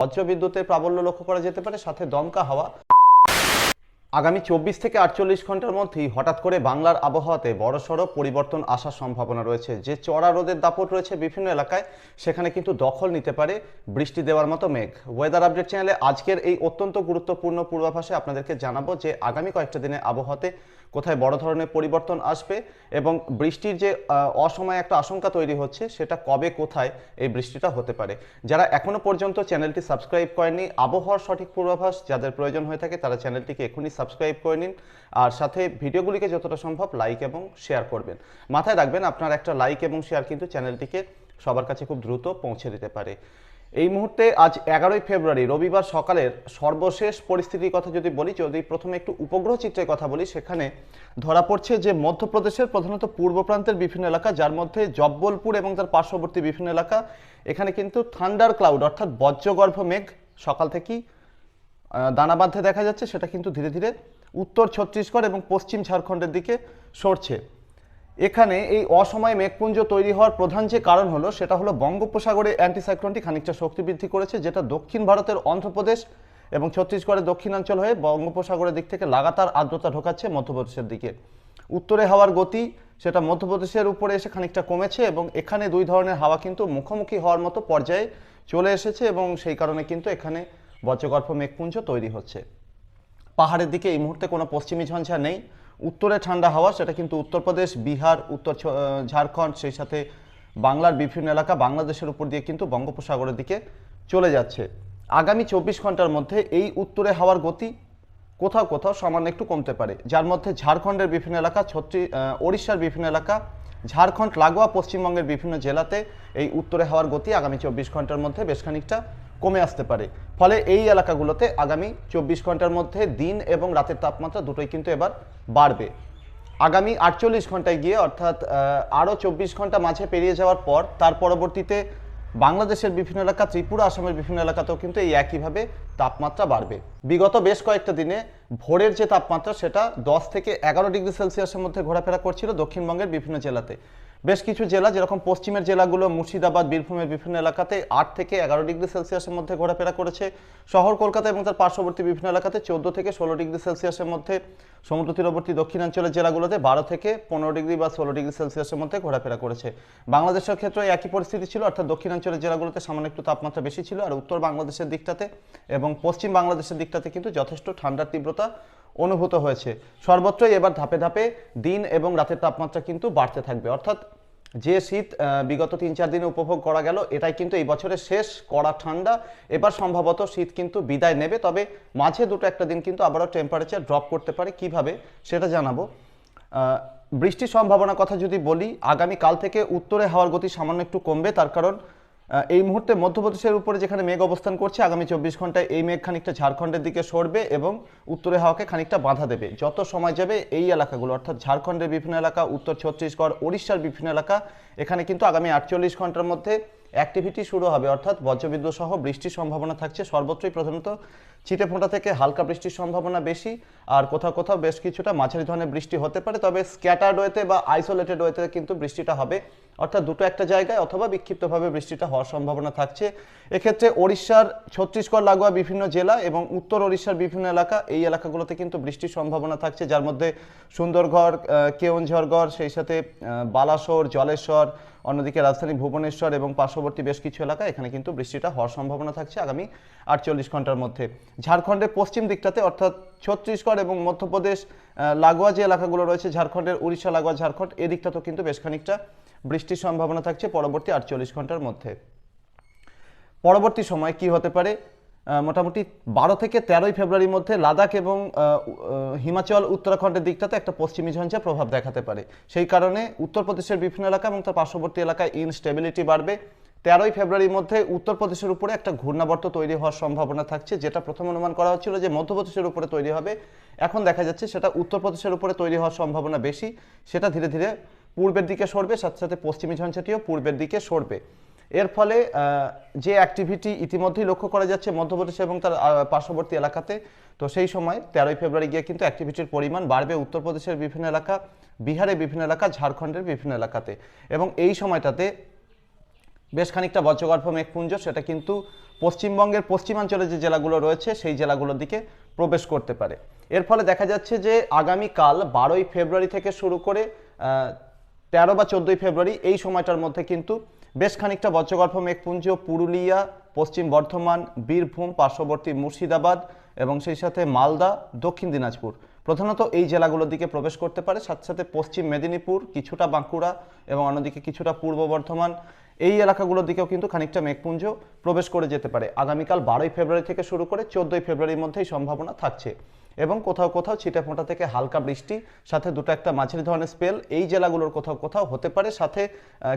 বজ্রবিদ্যুতের প্রাবল্য লক্ষ্য করা যেতে পারে, সাথে দমকা হাওয়া। আগামী চব্বিশ থেকে আটচল্লিশ ঘণ্টার মধ্যেই হঠাৎ করে বাংলার আবহাওয়াতে বড়সড় পরিবর্তন আসার সম্ভাবনা রয়েছে। যে চড়া রোদের দাপট রয়েছে বিভিন্ন এলাকায়, সেখানে কিন্তু দখল নিতে পারে বৃষ্টি দেওয়ার মতো মেঘ। ওয়েদার আপডেট চ্যানেলে আজকের এই অত্যন্ত গুরুত্বপূর্ণ পূর্বাভাসে আপনাদেরকে জানাব যে আগামী কয়েকটা দিনে আবহাওয়াতে কোথায় বড় ধরনের পরিবর্তন আসবে এবং বৃষ্টির যে অসময়ে একটা আশঙ্কা তৈরি হচ্ছে, সেটা কবে, কোথায় এই বৃষ্টিটা হতে পারে। যারা এখনও পর্যন্ত চ্যানেলটি সাবস্ক্রাইব করেননি, আবহাওয়ার সঠিক পূর্বাভাস যাদের প্রয়োজন হয়ে থাকে তারা চ্যানেলটিকে এখনই সাবস্ক্রাইব করে নিন। আর সাথে ভিডিওগুলিকে যতটা সম্ভব লাইক এবং শেয়ার করবেন। মাথায় রাখবেন, আপনার একটা লাইক এবং শেয়ার কিন্তু চ্যানেলটিকে সবার কাছে খুব দ্রুত পৌঁছে দিতে পারে। এই মুহূর্তে আজ এগারোই ফেব্রুয়ারি, রবিবার সকালের সর্বশেষ পরিস্থিতির কথা যদি বলি, যদি প্রথমে একটু উপগ্রহ চিত্রের কথা বলি, সেখানে ধরা পড়ছে যে মধ্যপ্রদেশের প্রধানত পূর্ব প্রান্তের বিভিন্ন এলাকা, যার মধ্যে জব্বলপুর এবং তার পার্শ্ববর্তী বিভিন্ন এলাকা। এখানে কিন্তু থান্ডার ক্লাউড, অর্থাৎ বজ্রগর্ভ মেঘ সকাল থেকেই দানা বাঁধতে দেখা যাচ্ছে। সেটা কিন্তু ধীরে ধীরে উত্তর ছত্তিশগড় এবং পশ্চিম ঝাড়খণ্ডের দিকে সরছে। এখানে এই অসময়ে মেঘপুঞ্জ তৈরি হওয়ার প্রধান যে কারণ হলো, সেটা হলো বঙ্গোপসাগরে অ্যান্টিসাইক্লোনটি খানিকটা শক্তি বৃদ্ধি করেছে, যেটা দক্ষিণ ভারতের অন্ধ্রপ্রদেশ এবং ছত্তিশগড়ের দক্ষিণাঞ্চল হয়ে বঙ্গোপসাগরের দিক থেকে লাগাতার আর্দ্রতা ঢোকাচ্ছে মধ্যপ্রদেশের দিকে। উত্তরে হাওয়ার গতি, সেটা মধ্যপ্রদেশের উপরে এসে খানিকটা কমেছে এবং এখানে দুই ধরনের হাওয়া কিন্তু মুখোমুখি হওয়ার মতো পর্যায়ে চলে এসেছে এবং সেই কারণে কিন্তু এখানে বজ্রগর্ভ মেঘপুঞ্জ তৈরি হচ্ছে। পাহাড়ের দিকে এই মুহূর্তে কোনো পশ্চিমী ঝঞ্ঝা নেই। উত্তরে ঠান্ডা হাওয়া, সেটা কিন্তু উত্তরপ্রদেশ, বিহার, উত্তর ঝাড়খণ্ড, সেই সাথে বাংলার বিভিন্ন এলাকা বাংলাদেশের উপর দিয়ে কিন্তু বঙ্গোপসাগরের দিকে চলে যাচ্ছে। আগামী চব্বিশ ঘণ্টার মধ্যে এই উত্তরে হাওয়ার গতি কোথাও কোথাও সামান্য একটু কমতে পারে। যার মধ্যে ঝাড়খণ্ডের বিভিন্ন এলাকা ছত্রিশ ওড়িশার বিভিন্ন এলাকা, ঝাড়খণ্ড, লাগোয়া, পশ্চিমবঙ্গের বিভিন্ন জেলাতে এই উত্তরে হাওয়ার গতি আগামী চব্বিশ ঘণ্টার মধ্যে বেশ খানিকটা কমে আসতে পারে। ফলে এই এলাকাগুলোতে আগামী চব্বিশ ঘণ্টার মধ্যে দিন এবং রাতের তাপমাত্রা দুটোই কিন্তু এবার বাড়বে। আগামী আটচল্লিশ ঘন্টায় গিয়ে অর্থাৎ আরও চব্বিশ ঘণ্টা মাঝে পেরিয়ে যাওয়ার পর, তার পরবর্তীতে বাংলাদেশের বিভিন্ন এলাকা, ত্রিপুরা, আসামের বিভিন্ন এলাকাতেও কিন্তু এই একইভাবে তাপমাত্রা বাড়বে। বিগত বেশ কয়েকটা দিনে ভোরের যে তাপমাত্রা, সেটা দশ থেকে এগারো ডিগ্রি সেলসিয়াসের মধ্যে ঘোরাফেরা করছিল দক্ষিণবঙ্গের বিভিন্ন জেলাতে। বেশ কিছু জেলা, যেরকম পশ্চিমের জেলাগুলো, মুর্শিদাবাদ, বীরভূমের বিভিন্ন এলাকাতে আট থেকে এগারো ডিগ্রি সেলসিয়াসের মধ্যে ঘোরাফেরা করেছে। শহর কলকাতা এবং তার পার্শ্ববর্তী বিভিন্ন এলাকাতে চোদ্দ থেকে ষোলো ডিগ্রি সেলসিয়াসের মধ্যে, সমুদ্র তীরবর্তী দক্ষিণাঞ্চলের জেলাগুলোতে বারো থেকে পনেরো ডিগ্রি বা ষোলো ডিগ্রি সেলসিয়াসের মধ্যে ঘোরাফেরা করেছে। বাংলাদেশের ক্ষেত্রে একই পরিস্থিতি ছিল, অর্থাৎ দক্ষিণাঞ্চলের জেলাগুলোতে সামান্য একটু তাপমাত্রা বেশি ছিল, আর উত্তর বাংলাদেশের দিকটাতে এবং পশ্চিম বাংলাদেশের দিকটাতে কিন্তু যথেষ্ট ঠান্ডার তীব্রতা অনুভূত হয়েছে। সর্বত্রই এবার ধাপে ধাপে দিন এবং রাতের তাপমাত্রা কিন্তু বাড়তে থাকবে। অর্থাৎ যে শীত বিগত তিন চার দিনে উপভোগ করা গেল, এটাই কিন্তু এই বছরের শেষ কড়া ঠান্ডা। এবার সম্ভবত শীত কিন্তু বিদায় নেবে, তবে মাঝে দুটো একটা দিন কিন্তু আবারও টেম্পারেচার ড্রপ করতে পারে। কীভাবে, সেটা জানাব। বৃষ্টির সম্ভাবনার কথা যদি বলি আগামী কাল থেকে উত্তরে হাওয়ার গতি সামান্য একটু কমবে, তার কারণ এই মুহূর্তে মধ্যপ্রদেশের উপরে যেখানে মেঘ অবস্থান করছে, আগামী চব্বিশ ঘন্টায় এই মেঘ খানিকটা ঝাড়খণ্ডের দিকে সরবে এবং উত্তরে হাওয়াকে খানিকটা বাধা দেবে। যত সময় যাবে এই এলাকাগুলো, অর্থাৎ ঝাড়খণ্ডের বিভিন্ন এলাকা, উত্তর ছত্তিশগড়, ওড়িশার বিভিন্ন এলাকা, এখানে কিন্তু আগামী আটচল্লিশ ঘণ্টার মধ্যে অ্যাক্টিভিটি শুরু হবে। অর্থাৎ বজ্রবিদ্যুৎ সহ বৃষ্টির সম্ভাবনা থাকছে সর্বত্রই প্রধানত ছিটেফোঁটা থেকে হালকা বৃষ্টির সম্ভাবনা বেশি, আর কোথাও কোথাও বেশ কিছুটা মাঝারি ধরনের বৃষ্টি হতে পারে, তবে স্ক্যাটার্ড ওয়েতে বা আইসোলেটেড ওয়েতে কিন্তু বৃষ্টিটা হবে। অর্থাৎ দুটো একটা জায়গায় অথবা বিক্ষিপ্তভাবে বৃষ্টিটা হওয়ার সম্ভাবনা থাকছে। এক্ষেত্রে ওড়িশার ছত্তিশগড়, লাগোয়া বিভিন্ন জেলা এবং উত্তর ওড়িশার বিভিন্ন এলাকা, এই এলাকাগুলোতে কিন্তু বৃষ্টির সম্ভাবনা থাকছে, যার মধ্যে সুন্দরগড় কেওনঝড়গড়, সেই সাথে বালাসোর, জলেশ্বর, অন্যদিকে রাজধানী ভুবনেশ্বর এবং পার্শ্ববর্তী বেশ কিছু এলাকা এখানে কিন্তু বৃষ্টিটা হওয়ার সম্ভাবনা থাকছে আগামী আটচল্লিশ ঘণ্টার মধ্যে। ঝাড়খণ্ডের পশ্চিম দিকটাতে, অর্থাৎ ছত্তিশগড় এবং মধ্যপ্রদেশ লাগোয়া যে এলাকাগুলো রয়েছে, ঝাড়খণ্ডের উড়িষ্যা, লাগোয়া, ঝাড়খণ্ড এদিকটাতেও কিন্তু বেশ খানিকটা বৃষ্টির সম্ভাবনা থাকছে পরবর্তী আটচল্লিশ ঘণ্টার মধ্যে। পরবর্তী সময় কি হতে পারে? মোটামুটি বারো থেকে তেরোই ফেব্রুয়ারির মধ্যে লাদাখ এবং হিমাচল, উত্তরাখণ্ডের দিকটাতে একটা পশ্চিমী ঝঞ্ঝা প্রভাব দেখাতে পারে। সেই কারণে উত্তরপ্রদেশের বিভিন্ন এলাকা এবং তার পার্শ্ববর্তী এলাকায় ইনস্টেবিলিটি বাড়বে। তেরোই ফেব্রুয়ারির মধ্যে উত্তরপ্রদেশের উপরে একটা ঘূর্ণাবর্ত তৈরি হওয়ার সম্ভাবনা থাকছে, যেটা প্রথম অনুমান করা হচ্ছিল যে মধ্যপ্রদেশের উপরে তৈরি হবে। এখন দেখা যাচ্ছে সেটা উত্তরপ্রদেশের উপরে তৈরি হওয়ার সম্ভাবনা বেশি, সেটা ধীরে ধীরে পূর্বের দিকে সরবে, সাথে সাথে পশ্চিমী ঝঞ্ঝাটিও পূর্বের দিকে সরবে। এর ফলে যে অ্যাক্টিভিটি ইতিমধ্যেই লক্ষ্য করা যাচ্ছে মধ্যপ্রদেশ এবং তার পার্শ্ববর্তী এলাকাতে, তো সেই সময় তেরোই ফেব্রুয়ারি গিয়ে কিন্তু অ্যাক্টিভিটির পরিমাণ বাড়বে উত্তরপ্রদেশের বিভিন্ন এলাকা, বিহারের বিভিন্ন এলাকা, ঝাড়খণ্ডের বিভিন্ন এলাকাতে। এবং এই সময়টাতে বেশ খানিকটা বজ্রগর্ভ মেঘপুঞ্জ, সেটা কিন্তু পশ্চিমবঙ্গের পশ্চিমাঞ্চলে যে জেলাগুলো রয়েছে, সেই জেলাগুলোর দিকে প্রবেশ করতে পারে। এর ফলে দেখা যাচ্ছে যে আগামীকাল বারোই ফেব্রুয়ারি থেকে শুরু করে তেরো বা চোদ্দোই ফেব্রুয়ারি এই সময়টার মধ্যে কিন্তু বেশ খানিকটা বজ্রগর্ভ মেঘপুঞ্জ, পুরুলিয়া, পশ্চিম বর্ধমান, বীরভূম, পার্শ্ববর্তী মুর্শিদাবাদ এবং সেই সাথে মালদা, দক্ষিণ দিনাজপুর। প্রধানত এই জেলাগুলোর দিকে প্রবেশ করতে পারে, সাথে সাথে পশ্চিম মেদিনীপুর, কিছুটা বাঁকুড়া এবং অন্যদিকে কিছুটা পূর্ব বর্ধমান। এই এলাকাগুলোর দিকেও কিন্তু খানিকটা মেঘপুঞ্জ প্রবেশ করে যেতে পারে। আগামীকাল বারোই ফেব্রুয়ারি থেকে শুরু করে চোদ্দোই ফেব্রুয়ারির মধ্যেই সম্ভাবনা থাকছে এবং কোথাও কোথাও ছিটে ফোঁটা থেকে হালকা বৃষ্টি, সাথে দুটো একটা মাঝারি ধরনের স্পেল। এই জেলাগুলোর কোথাও কোথাও হতে পারে, সাথে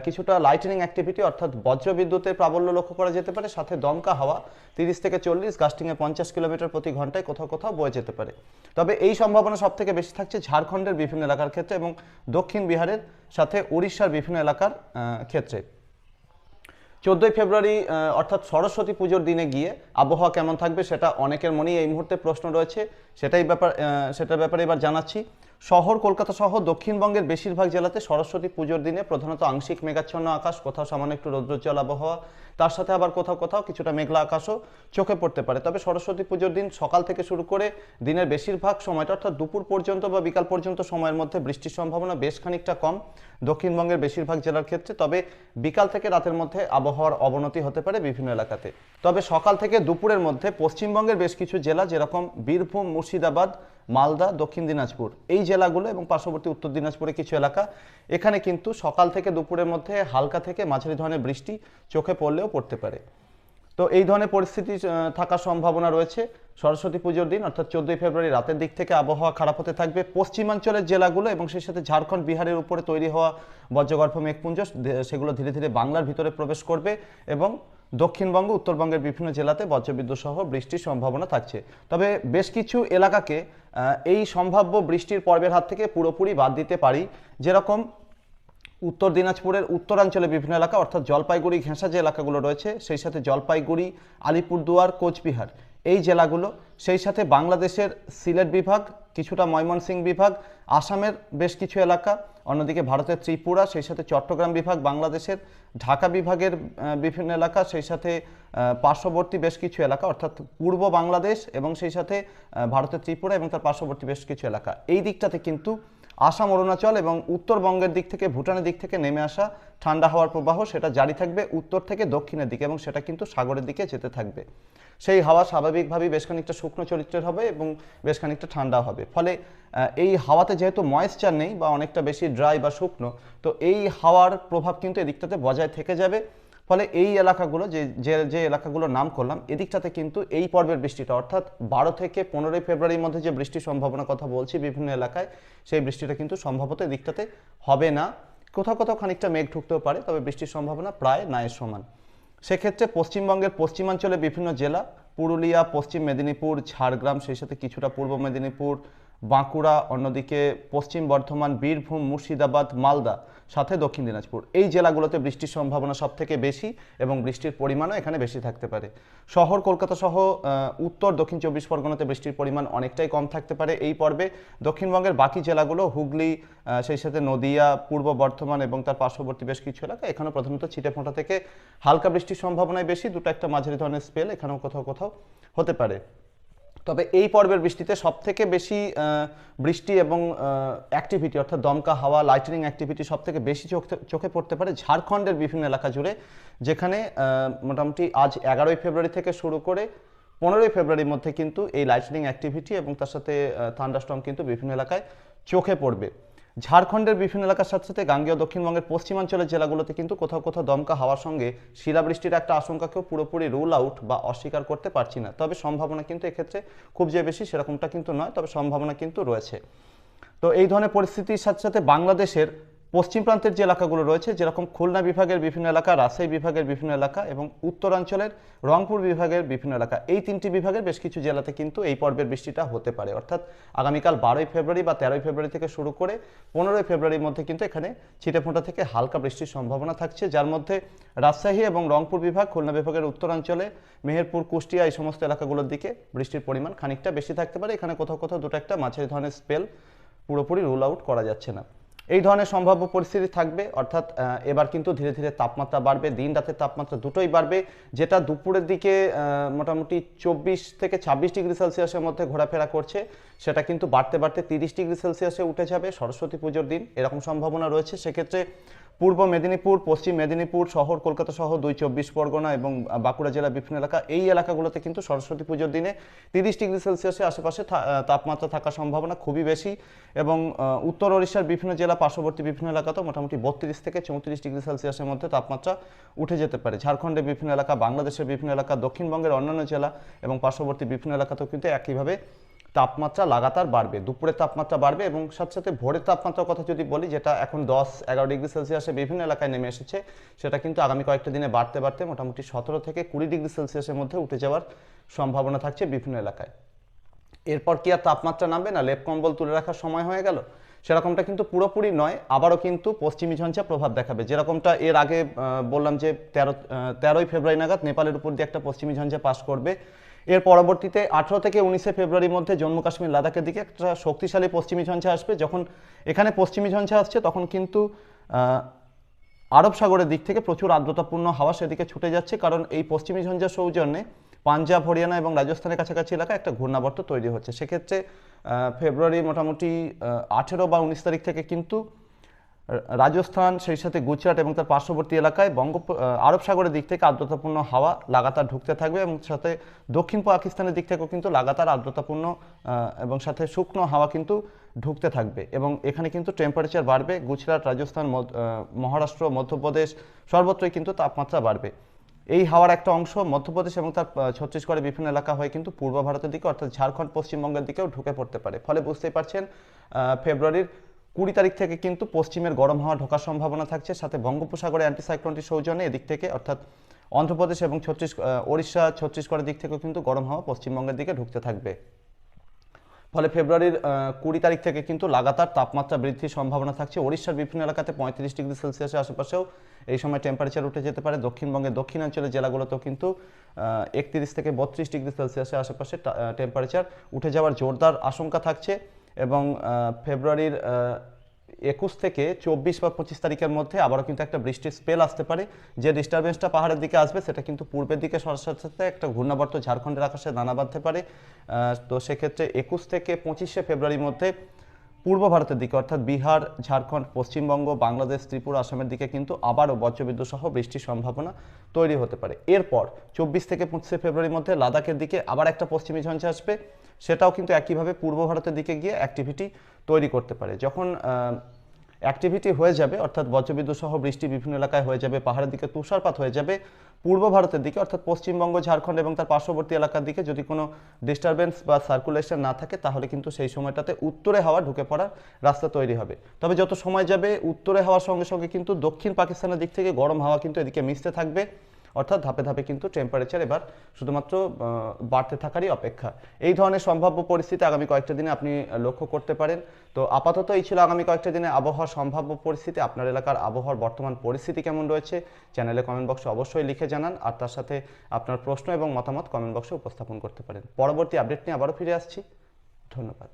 কিছুটা লাইটেনিং অ্যাক্টিভিটি অর্থাৎ বজ্রবিদ্যুতের প্রাবল্য লক্ষ্য করা যেতে পারে, সাথে দমকা হাওয়া, তিরিশ থেকে চল্লিশ গাস্টিংয়ে পঞ্চাশ কিলোমিটার প্রতি ঘন্টায় কোথাও কোথাও বয়ে যেতে পারে। তবে এই সম্ভাবনা সব থেকে বেশি থাকছে ঝাড়খণ্ডের বিভিন্ন এলাকার ক্ষেত্রে এবং দক্ষিণ বিহারের, সাথে উড়িষ্যার বিভিন্ন এলাকার ক্ষেত্রে। চোদ্দোই ফেব্রুয়ারি অর্থাৎ সরস্বতী পুজোর দিনে গিয়ে আবহাওয়া কেমন থাকবে সেটা অনেকের মনেই এই মুহূর্তে প্রশ্ন রয়েছে। সেটাই ব্যাপার সেটার ব্যাপারে এবার জানাচ্ছি। শহর, কলকাতা সহ দক্ষিণবঙ্গের বেশিরভাগ জেলাতে সরস্বতী পুজোর দিনে প্রধানত আংশিক মেঘাচ্ছন্ন আকাশ, কোথাও সামান্য একটু রৌদ্রোজ্জ্বল আবহাওয়া। তার সাথে আবার কোথাও কোথাও কিছুটা মেঘলা আকাশও চোখে পড়তে পারে। তবে সরস্বতী পুজোর দিন সকাল থেকে শুরু করে দিনের বেশিরভাগ সময়টা, অর্থাৎ দুপুর পর্যন্ত বা বিকাল পর্যন্ত সময়ের মধ্যে বৃষ্টির সম্ভাবনা বেশ খানিকটা কম দক্ষিণবঙ্গের বেশিরভাগ জেলার ক্ষেত্রে। তবে বিকাল থেকে রাতের মধ্যে আবহাওয়ার অবনতি হতে পারে বিভিন্ন এলাকাতে। তবে সকাল থেকে দুপুরের মধ্যে পশ্চিমবঙ্গের বেশ কিছু জেলা, যেরকম বীরভূম, মুর্শিদাবাদ মালদা, দক্ষিণ দিনাজপুর, এই জেলাগুলো এবং পার্শ্ববর্তী উত্তর দিনাজপুরে কিছু এলাকা। এখানে কিন্তু সকাল থেকে দুপুরের মধ্যে হালকা থেকে মাঝারি ধরনের বৃষ্টি চোখে পড়লেও পড়তে পারে। তো এই ধরনের পরিস্থিতি থাকার সম্ভাবনা রয়েছে। সরস্বতী পুজোর দিন, অর্থাৎ চোদ্দই ফেব্রুয়ারি রাতের দিক থেকে আবহাওয়া খারাপ হতে থাকবে। পশ্চিমাঞ্চলের জেলাগুলো এবং সেই সাথে ঝাড়খণ্ড, বিহারের উপরে তৈরি হওয়া বজ্রগর্ভ মেঘপুঞ্জ সেগুলো ধীরে ধীরে বাংলার ভিতরে প্রবেশ করবে এবং দক্ষিণবঙ্গ, উত্তরবঙ্গের বিভিন্ন জেলাতে বজ্রবিদ্যুৎ সহ বৃষ্টির সম্ভাবনা থাকছে। তবে বেশ কিছু এলাকাকে এই সম্ভাব্য বৃষ্টির পর্বের হাত থেকে পুরোপুরি বাদ দিতে পারি। যেরকম উত্তর দিনাজপুরের উত্তরাঞ্চলে বিভিন্ন এলাকা, অর্থাৎ জলপাইগুড়ি, ঘেঁষা যে এলাকাগুলো রয়েছে, সেই সাথে জলপাইগুড়ি, আলিপুরদুয়ার, কোচবিহার, এই জেলাগুলো, সেই সাথে বাংলাদেশের সিলেট বিভাগ কিছুটা ময়মনসিংহ বিভাগ, আসামের বেশ কিছু এলাকা, অন্যদিকে ভারতের ত্রিপুরা, সেই সাথে চট্টগ্রাম বিভাগ, বাংলাদেশের ঢাকা বিভাগের বিভিন্ন এলাকা, সেই সাথে পার্শ্ববর্তী বেশ কিছু এলাকা, অর্থাৎ পূর্ব বাংলাদেশ এবং সেই সাথে ভারতের ত্রিপুরা এবং তার পার্শ্ববর্তী বেশ কিছু এলাকা। এই দিকটাতে কিন্তু আসাম, অরুণাচল এবং উত্তরবঙ্গের দিক থেকে, ভুটানের দিক থেকে নেমে আসা ঠান্ডা হাওয়ার প্রবাহ সেটা জারি থাকবে উত্তর থেকে দক্ষিণের দিকে এবং সেটা কিন্তু সাগরের দিকে যেতে থাকবে। সেই হাওয়া স্বাভাবিকভাবেই বেশ খানিকটা শুকনো চরিত্রের হবে এবং বেশ খানিকটা ঠান্ডা হবে। ফলে এই হাওয়াতে যেহেতু ময়েশ্চার নেই বা অনেকটা বেশি ড্রাই বা শুকনো, তো এই হাওয়ার প্রভাব কিন্তু এদিকটাতে বজায় থেকে যাবে। ফলে এই এলাকাগুলো যে যে যে এলাকাগুলোর নাম করলাম, এদিকটাতে কিন্তু এই পর্বের বৃষ্টিটা, অর্থাৎ বারো থেকে পনেরোই ফেব্রুয়ারির মধ্যে যে বৃষ্টির সম্ভাবনার কথা বলছি বিভিন্ন এলাকায়, সেই বৃষ্টিটা কিন্তু সম্ভবত এদিকটাতে হবে না। কোথাও কোথাও খানিকটা মেঘ ঢুকতেও পারে, তবে বৃষ্টির সম্ভাবনা প্রায় নায়ের সমান। সেক্ষেত্রে পশ্চিমবঙ্গের পশ্চিমাঞ্চলে বিভিন্ন জেলা, পুরুলিয়া, পশ্চিম মেদিনীপুর, ঝাড়গ্রাম, সেই সাথে কিছুটা পূর্ব মেদিনীপুর, বাঁকুড়া, অন্যদিকে পশ্চিম বর্ধমান, বীরভূম, মুর্শিদাবাদ, মালদা সাথে দক্ষিণ দিনাজপুর। এই জেলাগুলোতে বৃষ্টির সম্ভাবনা সব থেকে বেশি এবং বৃষ্টির পরিমাণও এখানে বেশি থাকতে পারে। শহর কলকাতা সহ উত্তর, দক্ষিণ চব্বিশ পরগনাতে বৃষ্টির পরিমাণ অনেকটাই কম থাকতে পারে এই পর্বে। দক্ষিণবঙ্গের বাকি জেলাগুলো, হুগলি সেই সাথে নদিয়া, পূর্ব বর্ধমান এবং তার পার্শ্ববর্তী বেশ কিছু এলাকা এখানে প্রধানত ছিটে ফোঁটা থেকে হালকা বৃষ্টির সম্ভাবনাই বেশি। দুটো একটা মাঝারি ধরনের স্পেল এখানেও কোথাও কোথাও হতে পারে। তবে এই পর্বের বৃষ্টিতে সব থেকে বেশি বৃষ্টি এবং অ্যাক্টিভিটি অর্থাৎ দমকা হাওয়া লাইটনিং অ্যাক্টিভিটি সব থেকে বেশি চোখে পড়তে পারে ঝাড়খণ্ডের বিভিন্ন এলাকা জুড়ে, যেখানে মোটামুটি আজ এগারোই ফেব্রুয়ারি থেকে শুরু করে পনেরোই ফেব্রুয়ারির মধ্যে কিন্তু এই লাইটনিং অ্যাক্টিভিটি এবং তার সাথে থান্ডারস্টর্ম কিন্তু বিভিন্ন এলাকায় চোখে পড়বে। ঝাড়খণ্ডের বিভিন্ন এলাকার সাথে সাথে গাঙ্গেয় দক্ষিণবঙ্গের পশ্চিমাঞ্চলের জেলাগুলোতে কিন্তু কোথাও কোথাও দমকা হওয়ার সঙ্গে শিলাবৃষ্টির একটা আশঙ্কাকেও পুরোপুরি রুল আউট বা অস্বীকার করতে পারছি না। তবে সম্ভাবনা কিন্তু এক্ষেত্রে খুব যে বেশি সেরকমটা কিন্তু নয়, তবে সম্ভাবনা কিন্তু রয়েছে। তো এই ধরনের পরিস্থিতির সাথে সাথে বাংলাদেশের পশ্চিম প্রান্তের যে এলাকাগুলো রয়েছে, যেরকম খুলনা বিভাগের বিভিন্ন এলাকা, রাজশাহী বিভাগের বিভিন্ন এলাকা এবং উত্তরাঞ্চলের রংপুর বিভাগের বিভিন্ন এলাকা, এই তিনটি বিভাগের বেশ কিছু জেলাতে কিন্তু এই পর্বের বৃষ্টিটা হতে পারে। অর্থাৎ আগামীকাল বারোই ফেব্রুয়ারি বা তেরোই ফেব্রুয়ারি থেকে শুরু করে পনেরোই ফেব্রুয়ারির মধ্যে কিন্তু এখানে ছিটেফোঁটা থেকে হালকা বৃষ্টির সম্ভাবনা থাকছে, যার মধ্যে রাজশাহী এবং রংপুর বিভাগ, খুলনা বিভাগের উত্তরাঞ্চলে, মেহেরপুর, কুষ্টিয়া এই সমস্ত এলাকাগুলোর দিকে বৃষ্টির পরিমাণ খানিকটা বেশি থাকতে পারে। এখানে কোথাও কোথাও দুটো একটা মাঝারি ধরনের স্পেল পুরোপুরি রুল আউট করা যাচ্ছে না। এই ধরনের সম্ভাব্য পরিস্থিতি থাকবে, অর্থাৎ এবার কিন্তু ধীরে ধীরে তাপমাত্রা বাড়বে, দিন রাতের তাপমাত্রা দুটোই বাড়বে, যেটা দুপুরের দিকে মোটামুটি চব্বিশ থেকে ছাব্বিশ ডিগ্রি সেলসিয়াসের মধ্যে ঘোরাফেরা করছে, সেটা কিন্তু বাড়তে বাড়তে তিরিশ ডিগ্রি সেলসিয়াসে উঠে যাবে সরস্বতী পুজোর দিন, এরকম সম্ভাবনা রয়েছে। সেক্ষেত্রে পূর্ব মেদিনীপুর, পশ্চিম মেদিনীপুর শহর, কলকাতা সহ দুই চব্বিশ পরগনা এবং বাঁকুড়া জেলার বিভিন্ন এলাকা, এই এলাকাগুলোতে কিন্তু সরস্বতী পুজোর দিনে তিরিশ ডিগ্রি সেলসিয়াসের আশেপাশে তাপমাত্রা থাকার সম্ভাবনা খুবই বেশি এবং উত্তর ওড়িশার বিভিন্ন জেলা পার্শ্ববর্তী বিভিন্ন এলাকাতেও মোটামুটি বত্রিশ থেকে চৌত্রিশ ডিগ্রি সেলসিয়াসের মধ্যে তাপমাত্রা উঠে যেতে পারে। ঝাড়খণ্ডের বিভিন্ন এলাকা, বাংলাদেশের বিভিন্ন এলাকা, দক্ষিণবঙ্গের অন্যান্য জেলা এবং পার্শ্ববর্তী বিভিন্ন এলাকাতেও কিন্তু একইভাবে তাপমাত্রা লাগাতার বাড়বে, দুপুরের তাপমাত্রা বাড়বে এবং সাথে সাথে ভোরের তাপমাত্রার কথা যদি বলি, যেটা এখন দশ, এগারো ডিগ্রি সেলসিয়াসে বিভিন্ন এলাকায় নেমে এসেছে, সেটা কিন্তু আগামী কয়েকটা দিনে বাড়তে বাড়তে মোটামুটি সতেরো থেকে কুড়ি ডিগ্রি সেলসিয়াসের মধ্যে উঠে যাওয়ার সম্ভাবনা থাকছে বিভিন্ন এলাকায়। এরপর কি আর তাপমাত্রা নামবে? না, লেপ কম্বল তুলে রাখার সময় হয়ে গেল? সেরকমটা কিন্তু পুরোপুরি নয়, আবারও কিন্তু পশ্চিমী ঝঞ্ঝা প্রভাব দেখাবে। যেরকমটা এর আগে বললাম যে তেরো তেরোই ফেব্রুয়ারি নাগাদ নেপালের উপর দিয়ে একটা পশ্চিমী ঝঞ্ঝা পাস করবে এর পরবর্তীতে আঠেরো থেকে উনিশে ফেব্রুয়ারির মধ্যে জম্মু কাশ্মীর লাদাখের দিকে একটা শক্তিশালী পশ্চিমী ঝঞ্ঝা আসবে। যখন এখানে পশ্চিমী ঝঞ্ঝা আসছে, তখন কিন্তু আরব সাগরের দিক থেকে প্রচুর আর্দ্রতাপূর্ণ হাওয়া সেদিকে ছুটে যাচ্ছে, কারণ এই পশ্চিমী ঝঞ্ঝার সৌজন্যে পাঞ্জাব, হরিয়ানা এবং রাজস্থানের কাছাকাছি এলাকায় একটা ঘূর্ণাবর্ত তৈরি হচ্ছে। সেক্ষেত্রে ফেব্রুয়ারি মোটামুটি আঠেরো বা উনিশ তারিখ থেকে কিন্তু রাজস্থান সেই সাথে গুজরাট এবং তার পার্শ্ববর্তী এলাকায় বঙ্গোপ আহ, আরব সাগরের দিক থেকে আর্দ্রতাপূর্ণ হাওয়া লাগাতার ঢুকতে থাকবে এবং সাথে দক্ষিণ পাকিস্তানের দিক থেকেও কিন্তু লাগাতার আর্দ্রতাপূর্ণ এবং সাথে শুকনো হাওয়া কিন্তু ঢুকতে থাকবে। এবং এখানে কিন্তু টেম্পারেচার বাড়বে গুজরাট রাজস্থান মহারাষ্ট্র মধ্যপ্রদেশ সর্বত্রই কিন্তু তাপমাত্রা বাড়বে। এই হাওয়ার একটা অংশ মধ্যপ্রদেশ এবং তার ছত্তিশগড়ের বিভিন্ন এলাকা হয়ে কিন্তু পূর্ব ভারতের দিকে অর্থাৎ ঝাড়খণ্ড পশ্চিমবঙ্গের দিকেও ঢুকে পড়তে পারে। ফলে বুঝতেই পারছেন ফেব্রুয়ারির কুড়ি তারিখ থেকে কিন্তু পশ্চিমের গরম হাওয়া ঢোকার সম্ভাবনা থাকছে। সাথে বঙ্গোপসাগরে অ্যান্টিসাইক্লোনটির সৌজন্যে এদিক থেকে অর্থাৎ অন্ধ্রপ্রদেশ এবং ছত্তিশ আহ, ওড়িশা ছত্তিশগড়ের দিক থেকেও কিন্তু গরম হাওয়া পশ্চিমবঙ্গের দিকে ঢুকতে থাকবে। ফলে ফেব্রুয়ারির কুড়ি তারিখ থেকে কিন্তু লাগাতার তাপমাত্রা বৃদ্ধির সম্ভাবনা থাকছে। ওড়িশার বিভিন্ন এলাকাতে পঁয়ত্রিশ ডিগ্রি সেলসিয়াসের আশেপাশেও এই সময় টেম্পারেচার উঠে যেতে পারে। দক্ষিণবঙ্গের দক্ষিণাঞ্চলের জেলাগুলোতেও কিন্তু একত্রিশ থেকে বত্রিশ ডিগ্রি সেলসিয়াসের আশেপাশে টেম্পারেচার উঠে যাওয়ার জোরদার আশঙ্কা থাকছে। এবং ফেব্রুয়ারির একুশ থেকে চব্বিশ বা পঁচিশ তারিখের মধ্যে আবারও কিন্তু একটা বৃষ্টির স্পেল আসতে পারে। যে ডিস্টারবেন্সটা পাহাড়ের দিকে আসবে, সেটা কিন্তু পূর্বের দিকে সরাসরি সাথে সাথে একটা ঘূর্ণাবর্ত ঝাড়খণ্ডের আকাশে দানা বাঁধতে পারে। তো সেক্ষেত্রে একুশ থেকে পঁচিশে ফেব্রুয়ারির মধ্যে পূর্ব ভারতের দিকে, অর্থাৎ বিহার, ঝাড়খণ্ড, পশ্চিমবঙ্গ, বাংলাদেশ, ত্রিপুরা, আসামের দিকে কিন্তু আবারও বজ্রবিদ্যুৎ সহ বৃষ্টির সম্ভাবনা তৈরি হতে পারে। এরপর চব্বিশ থেকে পঁচিশে ফেব্রুয়ারির মধ্যে লাদাখের দিকে আবার একটা পশ্চিমী ঝঞ্ঝা আসবে। সেটাও কিন্তু একইভাবে পূর্ব ভারতের দিকে গিয়ে অ্যাক্টিভিটি তৈরি করতে পারে। যখন অ্যাক্টিভিটি হয়ে যাবে, অর্থাৎ বজ্রবিদ্যুৎ সহ বৃষ্টি বিভিন্ন এলাকায় হয়ে যাবে, পাহাড়ের দিকে তুষারপাত হয়ে যাবে, পূর্ব ভারতের দিকে, অর্থাৎ পশ্চিমবঙ্গ, ঝাড়খণ্ড এবং তার পার্শ্ববর্তী এলাকার দিকে যদি কোনো ডিস্টারবেন্স বা সার্কুলেশন না থাকে, তাহলে কিন্তু সেই সময়টাতে উত্তরে হাওয়া ঢুকে পড়ার রাস্তা তৈরি হবে। তবে যত সময় যাবে উত্তরে হাওয়ার সঙ্গে সঙ্গে কিন্তু দক্ষিণ পাকিস্তানের দিক থেকে গরম হাওয়া কিন্তু এদিকে মিশতে থাকবে। অর্থাৎ ধাপে ধাপে কিন্তু টেম্পারেচার এবার শুধুমাত্র বাড়তে থাকারই অপেক্ষা। এই ধরনের সম্ভাব্য পরিস্থিতি আগামী কয়েকটা দিনে আপনি লক্ষ্য করতে পারেন। তো আপাতত এই ছিল আগামী কয়েকটা দিনে আবহাওয়ার সম্ভাব্য পরিস্থিতি, আপনার এলাকার আবহাওয়ার বর্তমান পরিস্থিতি কেমন রয়েছে চ্যানেলে কমেন্ট বক্সে অবশ্যই লিখে জানান, আর তার সাথে আপনার প্রশ্ন এবং মতামত কমেন্ট বক্সে উপস্থাপন করতে পারেন। পরবর্তী আপডেট নিয়ে আবারও ফিরে আসছি। ধন্যবাদ।